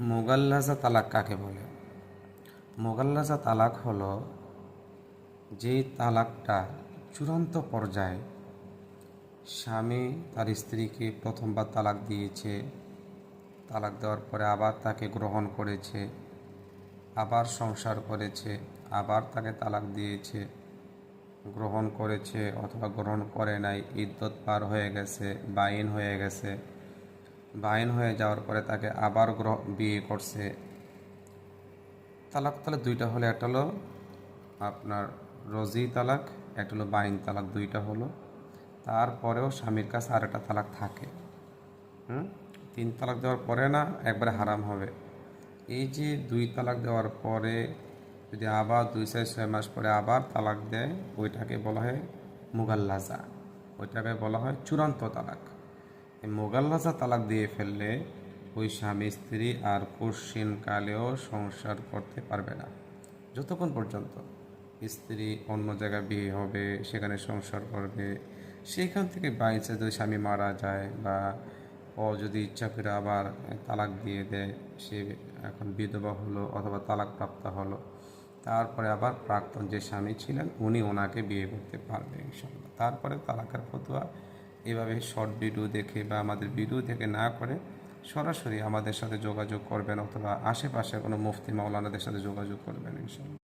মোগাল্লাজা তালাক কাকে বলে? মোগাল্লাজা তালাক হলো যেই তালাকটা চূড়ান্ত পর্যায়ে স্বামী তার স্ত্রীকে প্রথমবার তালাক দিয়েছে। তালাক দেওয়ার পরে আবার তাকে গ্রহণ করেছে, আবার সংসার করেছে, আবার তাকে তালাক দিয়েছে, গ্রহণ করেছে অথবা গ্রহণ করে নাই ইদ্যত পার হয়ে গেছে বাইন হয়ে গেছে। বাইন হয়ে যাওয়ার পরে তাকে আবার গ্রহ বিয়ে করছে। তালাক, তাহলে দুইটা হলো, একটা হলো আপনার রজি তালাক, একটা হলো বাইন তালাক, দুইটা হলো। তারপরেও স্বামীর কাছে আর একটা তালাক থাকে। হুম? তিন তালাক দেওয়ার পরে না একবারে হারাম হবে। এই যে দুই তালাক দেওয়ার পরে যদি আবার দুই চার, ছয় মাস পরে আবার তালাক দেয়, ওইটাকে বলা হয় মুগাল্লাজা। ওইটাকে বলা হয় চূড়ান্ত তালাক। এই মোগাল্লাজা তালাক দিয়ে ফেললে ওই স্বামী, স্ত্রী আর কালেও সংসার করতে পারবে না। যতক্ষণ পর্যন্ত স্ত্রী অন্য জায়গায় বিয়ে হবে, সেখানে সংসার করবে, সেখান থেকে বাইরে যদি স্বামী মারা যায় বা ও যদি ইচ্ছা করে আবার তালাক দিয়ে দেয়, সে এখন বিধবা হলো অথবা তালাক প্রাপ্ত হলো, তারপরে আবার প্রাক্তন যে স্বামী ছিলেন, উনি ওনাকে বিয়ে করতে পারবে ইনশাল্লাহ তারপরে তালাকের ফতোয়া এভাবে শর্ট ভিডিও দেখে বা আমাদের ভিডিও দেখে না করে সরাসরি আমাদের সাথে যোগাযোগ করবেন অথবা আশেপাশে কোনো মুফতি মাওলানাদের সাথে যোগাযোগ করবেন ইনশাল্লাহ